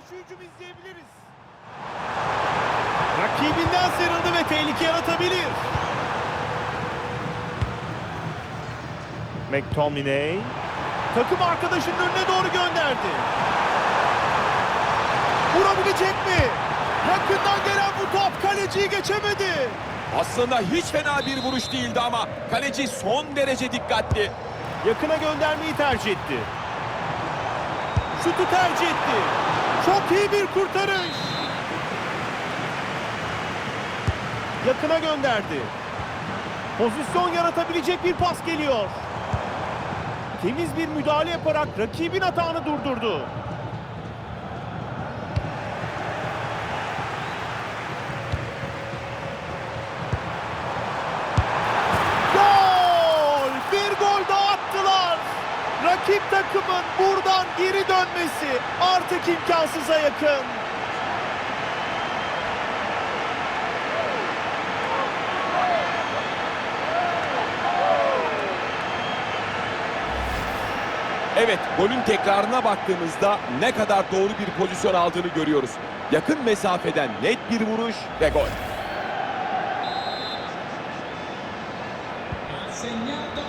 karşı hücum izleyebiliriz. Rakibinden sıyrıldı ve tehlike yaratabilir. McTominay takım arkadaşının önüne doğru gönderdi. Vurabilecek mi? Yakından gelen bu top kaleciyi geçemedi. Aslında hiç fena bir vuruş değildi ama kaleci son derece dikkatli. Yakına göndermeyi tercih etti. Şutu tercih etti. Çok iyi bir kurtarış. Yakına gönderdi. Pozisyon yaratabilecek bir pas geliyor. Temiz bir müdahale yaparak rakibin hatağını durdurdu. Geri dönmesi artık imkansıza yakın. Evet, golün tekrarına baktığımızda ne kadar doğru bir pozisyon aldığını görüyoruz. Yakın mesafeden net bir vuruş ve gol.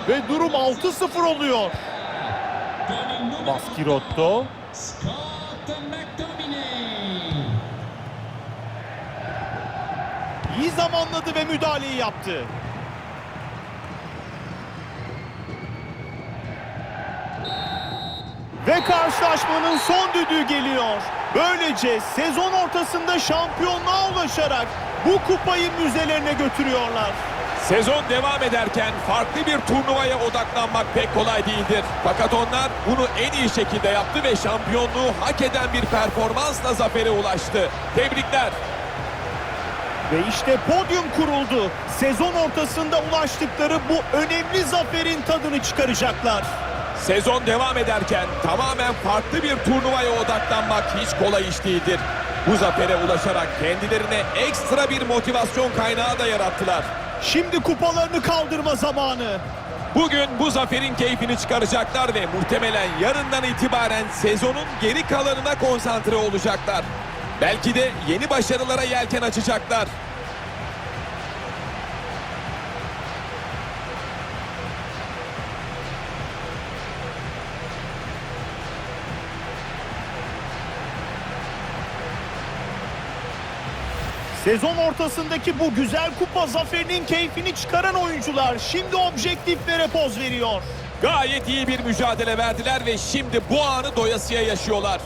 Ve durum 6-0 oluyor. Maskirotto. İyi zamanladı ve müdahaleyi yaptı. Ve karşılaşmanın son düdüğü geliyor. Böylece sezon ortasında şampiyonluğa ulaşarak bu kupayı müzelerine götürüyorlar. Sezon devam ederken farklı bir turnuvaya odaklanmak pek kolay değildir. Fakat onlar bunu en iyi şekilde yaptı ve şampiyonluğu hak eden bir performansla zafere ulaştı. Tebrikler. Ve işte podyum kuruldu. Sezon ortasında ulaştıkları bu önemli zaferin tadını çıkaracaklar. Sezon devam ederken tamamen farklı bir turnuvaya odaklanmak hiç kolay iş değildir. Bu zafere ulaşarak kendilerine ekstra bir motivasyon kaynağı da yarattılar. Şimdi kupalarını kaldırma zamanı. Bugün bu zaferin keyfini çıkaracaklar ve muhtemelen yarından itibaren sezonun geri kalanına konsantre olacaklar. Belki de yeni başarılara yelken açacaklar. Sezon ortasındaki bu güzel kupa zaferinin keyfini çıkaran oyuncular şimdi objektiflere poz veriyor. Gayet iyi bir mücadele verdiler ve şimdi bu anı doyasıya yaşıyorlar.